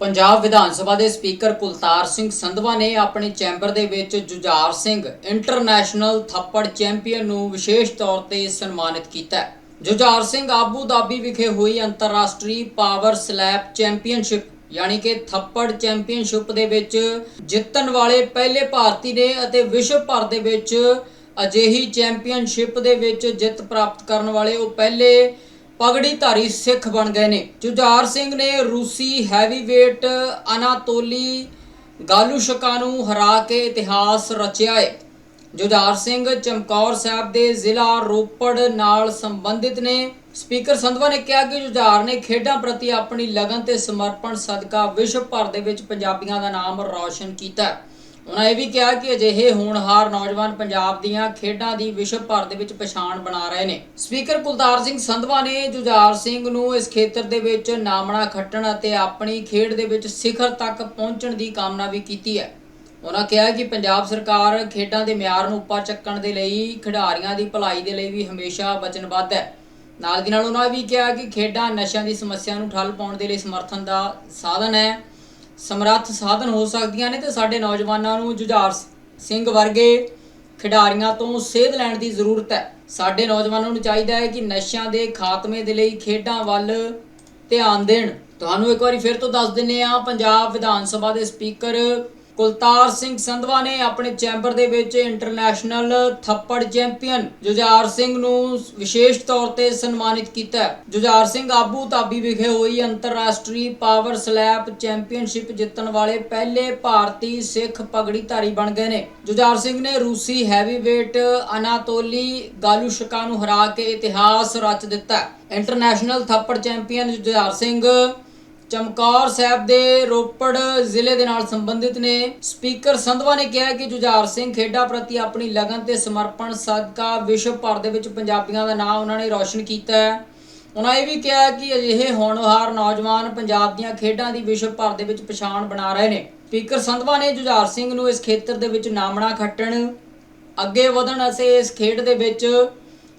ਪੰਜਾਬ ਵਿਧਾਨ ਸਭਾ ਦੇ ਸਪੀਕਰ ਕੁਲਤਾਰ ਸਿੰਘ ਸੰਧਵਾ ਨੇ ਆਪਣੇ ਚੈਂਬਰ ਦੇ ਵਿੱਚ ਜੁਝਾਰ ਸਿੰਘ, ਇੰਟਰਨੈਸ਼ਨਲ ਥੱਪੜ ਚੈਂਪੀਅਨ ਨੂੰ ਵਿਸ਼ੇਸ਼ ਤੌਰ ਤੇ ਸਨਮਾਨਿਤ ਕੀਤਾ ਜੁਝਾਰ ਸਿੰਘ ਆਬੂ ਦਾਬੀ ਵਿਖੇ ਹੋਈ ਅੰਤਰਰਾਸ਼ਟਰੀ ਪਾਵਰ ਸਲੈਪ ਚੈਂਪੀਅਨਸ਼ਿਪ, ਯਾਨੀ ਕਿ ਥੱਪੜ ਚੈਂਪੀਅਨਸ਼ਿਪ ਦੇ ਵਿੱਚ ਜਿੱਤਣ ਵਾਲੇ ਪਹਿਲੇ ਭਾਰਤੀ ਨੇ ਅਤੇ ਵਿਸ਼ਵ ਭਰ ਦੇ ਵਿੱਚ ਅਜਿਹੀ ਚੈਂਪੀਅਨਸ਼ਿਪ ਦੇ ਵਿੱਚ ਜਿੱਤ ਪ੍ਰਾਪਤ ਕਰਨ ਵਾਲੇ ਉਹ ਪਹਿਲੇ ਪਗੜੀ ਧਾਰੀ ਸਿੱਖ ਬਣ ਗਏ ਨੇ। ਜੁਝਾਰ ਸਿੰਘ ਨੇ ਰੂਸੀ ਹੈਵੀਵੇਟ ਅਨਾਤੋਲੀ ਗਾਲੂਸ਼ਕਾ ਨੂੰ ਹਰਾ ਕੇ ਇਤਿਹਾਸ ਰਚਿਆ ਹੈ ਜੁਝਾਰ ਸਿੰਘ ਚਮਕੌਰ ਸਾਹਿਬ ਦੇ ਜ਼ਿਲ੍ਹਾ ਰੋਪੜ ਨਾਲ ਸੰਬੰਧਿਤ ਨੇ। ਸਪੀਕਰ ਸੰਧਵਾ ਨੇ ਕਿਹਾ ਕਿ ਜੁਝਾਰ ਨੇ ਖੇਡਾਂ ਪ੍ਰਤੀ ਆਪਣੀ ਲਗਨ ਤੇ ਸਮਰਪਣ ਸਦਕਾ ਵਿਸ਼ਵ ਭਰ ਦੇ ਵਿੱਚ ਪੰਜਾਬੀਆਂ ਦਾ ਨਾਮ ਰੌਸ਼ਨ ਕੀਤਾ ਉਹਨਾਂ ਇਹ ਵੀ ਕਿਹਾ ਕਿ ਅਜਿਹੇ ਹੋਣਹਾਰ ਨੌਜਵਾਨ ਪੰਜਾਬ ਦੀਆਂ ਖੇਡਾਂ ਦੀ ਵਿਸ਼ਵ ਭਰ ਦੇ ਵਿੱਚ ਪਛਾਣ ਬਣਾ ਰਹੇ ਨੇ। ਸਪੀਕਰ ਕੁਲਤਾਰ ਸਿੰਘ ਸੰਧਵਾ ਨੇ ਜੁਝਾਰ ਸਿੰਘ ਨੂੰ ਇਸ ਖੇਤਰ ਦੇ ਵਿੱਚ ਨਾਮਣਾ ਖੱਟਣ ਅਤੇ ਆਪਣੀ ਖੇਡ ਦੇ ਵਿੱਚ ਸਿਖਰ ਤੱਕ ਪਹੁੰਚਣ ਦੀ ਕਾਮਨਾ ਵੀ ਕੀਤੀ ਹੈ। ਉਹਨਾਂ ਕਿਹਾ ਕਿ ਪੰਜਾਬ ਸਰਕਾਰ ਖੇਡਾਂ ਦੇ ਮਿਆਰ ਨੂੰ ਉੱਪਰ ਚੱਕਣ ਦੇ ਲਈ, ਖਿਡਾਰੀਆਂ ਦੀ ਭਲਾਈ ਦੇ ਲਈ ਵੀ ਹਮੇਸ਼ਾ ਵਚਨਬੱਧ ਹੈ। ਨਾਲ ਦੀ ਨਾਲ ਉਹਨਾਂ ਵੀ ਕਿਹਾ ਕਿ ਖੇਡਾਂ ਨਸ਼ਿਆਂ ਦੀ ਸਮੱਸਿਆ ਨੂੰ ਠੱਲ ਪਾਉਣ ਦੇ ਲਈ ਸਮਰਥਨ ਦਾ ਸਾਧਨ ਹੈ। ਸਮਰੱਥ ਸਾਧਨ ਹੋ ਸਕਦੀਆਂ ਨੇ ਤੇ ਸਾਡੇ ਨੌਜਵਾਨਾਂ ਨੂੰ ਜੁਝਾਰ ਸਿੰਘ ਵਰਗੇ ਖਿਡਾਰੀਆਂ ਤੋਂ ਸੇਧ ਲੈਣ ਦੀ ਜ਼ਰੂਰਤ ਹੈ। ਸਾਡੇ ਨੌਜਵਾਨਾਂ ਨੂੰ ਚਾਹੀਦਾ ਹੈ ਕਿ ਨਸ਼ਿਆਂ ਦੇ ਖਾਤਮੇ ਦੇ ਲਈ ਖੇਡਾਂ ਵੱਲ ਧਿਆਨ ਦੇਣ। ਤੁਹਾਨੂੰ ਇੱਕ ਵਾਰੀ ਫਿਰ ਤੋਂ ਦੱਸ ਦਿੰਨੇ ਆ ਪੰਜਾਬ ਵਿਧਾਨ ਸਭਾ ਦੇ ਸਪੀਕਰ ਕੁਲਤਾਰ ਸਿੰਘ ਸੰਧਵਾ ਨੇ ਆਪਣੇ ਚੈਂਬਰ ਦੇ ਵਿੱਚ ਇੰਟਰਨੈਸ਼ਨਲ ਥੱਪੜ ਚੈਂਪੀਅਨ ਜੁਝਾਰ ਸਿੰਘ ਨੂੰ ਵਿਸ਼ੇਸ਼ ਤੌਰ ਤੇ ਸਨਮਾਨਿਤ ਕੀਤਾ ਜੁਝਾਰ ਸਿੰਘ ਆਬੂ ਧਾਬੀ ਵਿਖੇ ਹੋਈ ਅੰਤਰਰਾਸ਼ਟਰੀ ਪਾਵਰ ਸਲੈਪ ਚੈਂਪੀਅਨਸ਼ਿਪ ਜਿੱਤਣ ਵਾਲੇ ਪਹਿਲੇ ਭਾਰਤੀ ਸਿੱਖ ਪਗੜੀਧਾਰੀ ਬਣ ਗਏ ਨੇ। ਜੁਝਾਰ ਸਿੰਘ ਨੇ ਰੂਸੀ ਹੈਵੀਵੇਟ ਅਨਾਤੋਲੀ ਗਾਲੂਸ਼ਕਾ ਨੂੰ ਹਰਾ ਕੇ ਇਤਿਹਾਸ ਰਚ ਦਿੱਤਾ ਇੰਟਰਨੈਸ਼ਨਲ ਥੱਪੜ ਚੈਂਪੀਅਨ ਜੁਝਾਰ ਸਿੰਘ ਚਮਕੌਰ ਸਾਹਿਬ ਦੇ ਰੋਪੜ ਜ਼ਿਲ੍ਹੇ ਦੇ ਨਾਲ ਸੰਬੰਧਿਤ ਨੇ। ਸਪੀਕਰ ਸੰਧਵਾ ਨੇ ਕਿਹਾ ਕਿ ਜੁਝਾਰ ਸਿੰਘ ਖੇਡਾਂ ਪ੍ਰਤੀ ਆਪਣੀ ਲਗਨ ਤੇ ਸਮਰਪਣ ਸਦਕਾ ਵਿਸ਼ਵ ਭਰ ਦੇ ਵਿੱਚ ਪੰਜਾਬੀਆਂ ਦਾ ਨਾਮ ਉਹਨਾਂ ਨੇ ਰੌਸ਼ਨ ਕੀਤਾ ਹੈ। ਉਹਨਾਂ ਇਹ ਵੀ ਕਿਹਾ ਕਿ ਅਜਿਹੇ ਹੋਣਹਾਰ ਨੌਜਵਾਨ ਪੰਜਾਬ ਦੀਆਂ ਖੇਡਾਂ ਦੀ ਵਿਸ਼ਵ ਭਰ ਦੇ ਵਿੱਚ ਪਛਾਣ ਬਣਾ ਰਹੇ ਨੇ। ਸਪੀਕਰ ਸੰਧਵਾ ਨੇ ਜੁਝਾਰ ਸਿੰਘ ਨੂੰ ਇਸ ਖੇਤਰ ਦੇ ਵਿੱਚ ਨਾਮਣਾ ਖੱਟਣ, ਅੱਗੇ ਵਧਣ ਅਤੇ ਇਸ ਖੇਡ ਦੇ ਵਿੱਚ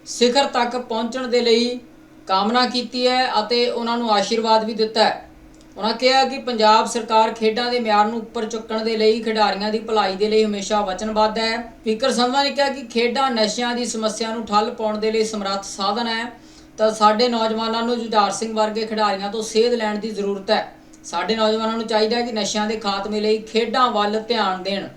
ਸਿਖਰ ਤੱਕ ਪਹੁੰਚਣ ਦੇ ਲਈ ਕਾਮਨਾ ਕੀਤੀ ਹੈ ਅਤੇ ਉਹਨਾਂ ਨੂੰ ਆਸ਼ੀਰਵਾਦ ਵੀ ਦਿੱਤਾ ਹੈ। ਉਹਨਾਂ ਕਿਹਾ ਕਿ ਪੰਜਾਬ ਸਰਕਾਰ ਖੇਡਾਂ ਦੇ ਮਿਆਰ ਨੂੰ ਉੱਪਰ ਚੁੱਕਣ ਦੇ ਲਈ, ਖਿਡਾਰੀਆਂ ਦੀ ਭਲਾਈ ਦੇ ਲਈ ਹਮੇਸ਼ਾ ਵਚਨਬੱਧ ਹੈ। ਸਪੀਕਰ ਸੰਧਵਾ ਨੇ ਕਿਹਾ ਕਿ ਖੇਡਾਂ ਨਸ਼ਿਆਂ ਦੀ ਸਮੱਸਿਆ ਨੂੰ ਠੱਲ ਪਾਉਣ ਦੇ ਲਈ ਸਮਰੱਥ ਸਾਧਨ ਹੈ। ਤਾਂ ਸਾਡੇ ਨੌਜਵਾਨਾਂ ਨੂੰ ਜੁਝਾਰ ਸਿੰਘ ਵਰਗੇ ਖਿਡਾਰੀਆਂ ਤੋਂ ਸੇਧ ਲੈਣ ਦੀ ਜ਼ਰੂਰਤ ਹੈ। ਸਾਡੇ ਨੌਜਵਾਨਾਂ ਨੂੰ ਚਾਹੀਦਾ ਹੈ ਕਿ ਨਸ਼ਿਆਂ ਦੇ ਖਾਤਮੇ ਲਈ ਖੇਡਾਂ ਵੱਲ ਧਿਆਨ ਦੇਣ।